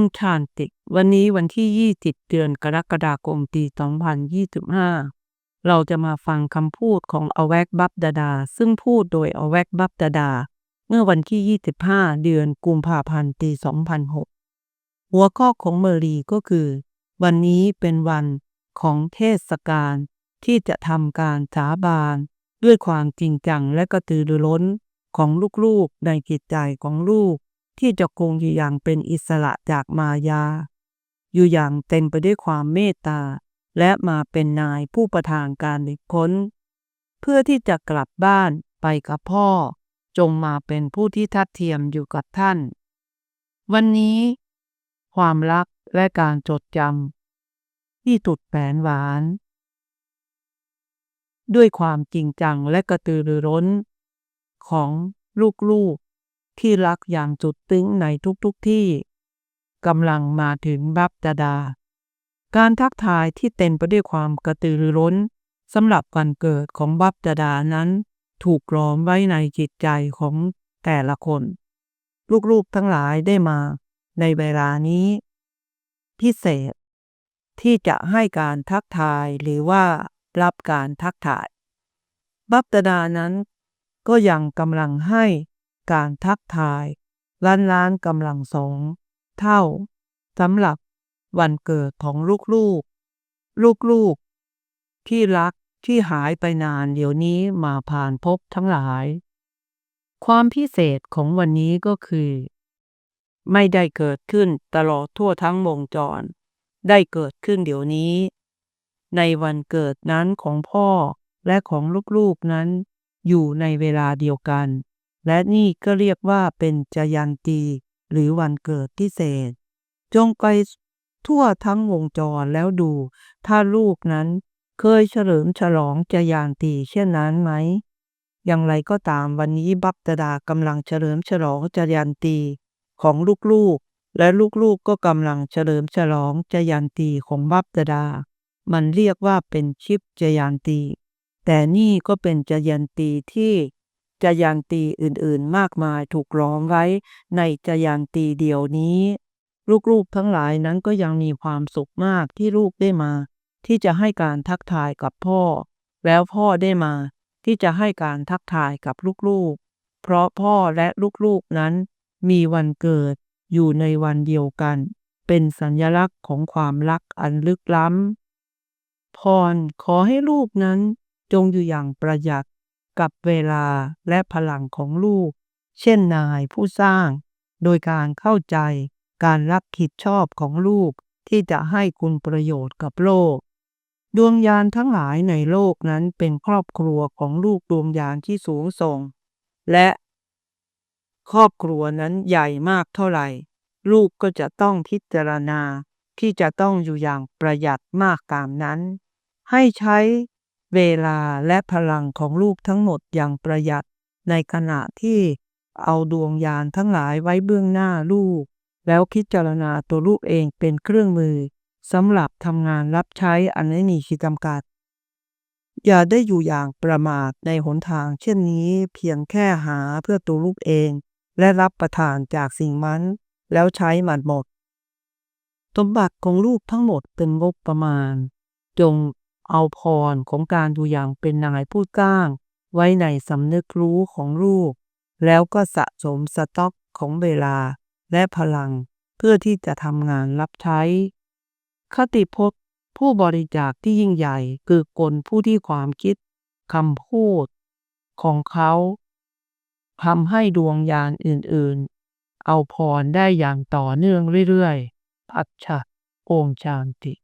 มชานติวันนี้วันที่ 20 เดือนกรกฎาคมปี 2025 เราจะมาฟังคำพูดของอแวกบับดาดา ซึ่งพูดโดยอแวกบับดาดา เมื่อวันที่ 25 เดือนกุมภาพันธ์ปี 2006 หัวข้อของเมอรีก็คือ วันนี้เป็นวันของเทศกาลที่จะทำการสาบานด้วยความจริงจังและกระตือรือร้นของลูกๆในจิตใจของลูก ที่จะคงอยู่อย่างเป็นอิสระจากมายา อยู่อย่างเต็มไปด้วยความเมตตา และมาเป็นนายผู้ประทานการหลีกพ้น เพื่อที่จะกลับบ้านไปกับพ่อ จงมาเป็นผู้ที่ทัดเทียมอยู่กับท่าน วันนี้ ความรักและการจดจำที่ตุดแผนหวาน ด้วยความจริงจังและกระตือรือร้น ของลูกๆ ที่รักอย่างจุดตึงในทุกๆทที่กำลังมาถึงบับดาดา การทักทายที่เต็มไปด้วยความกระตือรือร้นสำหรับวันเกิดของบับดาดานั้น ถูกกรอมไว้ในจิตใจของแต่ละคน ลูกๆทั้งหลายได้มาในเวลานี้ พิเศษ ที่จะให้การทักทายหรือว่ารับการทักทาย บับดาดานั้น ก็ยังกำลังให้ การทักทายล้านล้านกำลังสองเท่าสำหรับวันเกิดของลูกๆ ลูกๆ ที่รักที่หายไปนานเดี๋ยวนี้มาผ่านพบทั้งหลาย ความพิเศษของวันนี้ก็คือ ไม่ได้เกิดขึ้นตลอดทั่วทั้งวงจร ได้เกิดขึ้นเดี๋ยวนี้ ในวันเกิดนั้นของพ่อและของลูกๆนั้น อยู่ในเวลาเดียวกัน และนี่ก็เรียกว่าเป็นจยันตีหรือวันเกิดพิเศษ จงไปทั่วทั้งวงจรแล้วดู ถ้าลูกนั้นเคยเฉลิมฉลองจยานตีเช่นนั้นไหม อย่างไรก็ตามวันนี้บับตดากำลังเฉลิมฉลองจยันตีของลูกๆ และลูกๆก็กำลังเฉลิมฉลองจยันตีของบับตดา มันเรียกว่าเป็นชิปจยันตีแต่นี่ก็เป็นจยันตีที่ จยันตีอื่นๆ มากมายถูกล้อมไว้ ในจยันตีเดียวนี้ ลูกๆทั้งหลายนั้นก็ยังมีความสุขมากที่ลูกได้มา ที่จะให้การทักทายกับพ่อ แล้วพ่อได้มา ที่จะให้การทักทายกับลูกๆ เพราะพ่อและลูกๆนั้น มีวันเกิดอยู่ในวันเดียวกัน เป็นสัญลักษณ์ของความรักอันลึกล้ำพรขอให้ลูกนั้นจงอยู่อย่างประหยัด กับเวลาและพลังของลูก เช่นนายผู้สร้าง โดยการเข้าใจการรับผิดชอบของลูกที่จะให้คุณประโยชน์กับโลก ดวงยานทั้งหลายในโลกนั้นเป็นครอบครัวของลูกดวงยานที่สูงส่ง และครอบครัวนั้นใหญ่มากเท่าไหร่ ลูกก็จะต้องพิจารณาที่จะต้องอยู่อย่างประหยัดมากตามนั้น ให้ใช้ เวลาและพลังของลูกทั้งหมดอย่างประหยัด ในขณะที่เอาดวงยานทั้งหลายไว้เบื้องหน้าลูก แล้วพิจารณาตัวลูกเองเป็นเครื่องมือสำหรับทำงานรับใช้อันไม่มีขีดจำกัด อย่าได้อยู่อย่างประมาทในหนทางเช่นนี้เพียงแค่หาเพื่อตัวลูกเอง และรับประทานจากสิ่งนั้นแล้วใช้มันหมดสมบัติของลูกทั้งหมดเป็นงบประมาณ จง เอาพรของการดูอย่างเป็นนายผู้สร้าง ไว้ในสำนึกรู้ของลูก แล้วก็สะสมสต็อกของเวลาและพลังเพื่อที่จะทำงานรับใช้ คติพจน์ผู้บริจาคที่ยิ่งใหญ่คือกลผู้ที่ความคิดคำพูด ของเขาทำให้ดวงยานอื่นๆ เอาพรได้อย่างต่อเนื่องเรื่อยๆ พัชชะโอมชานติ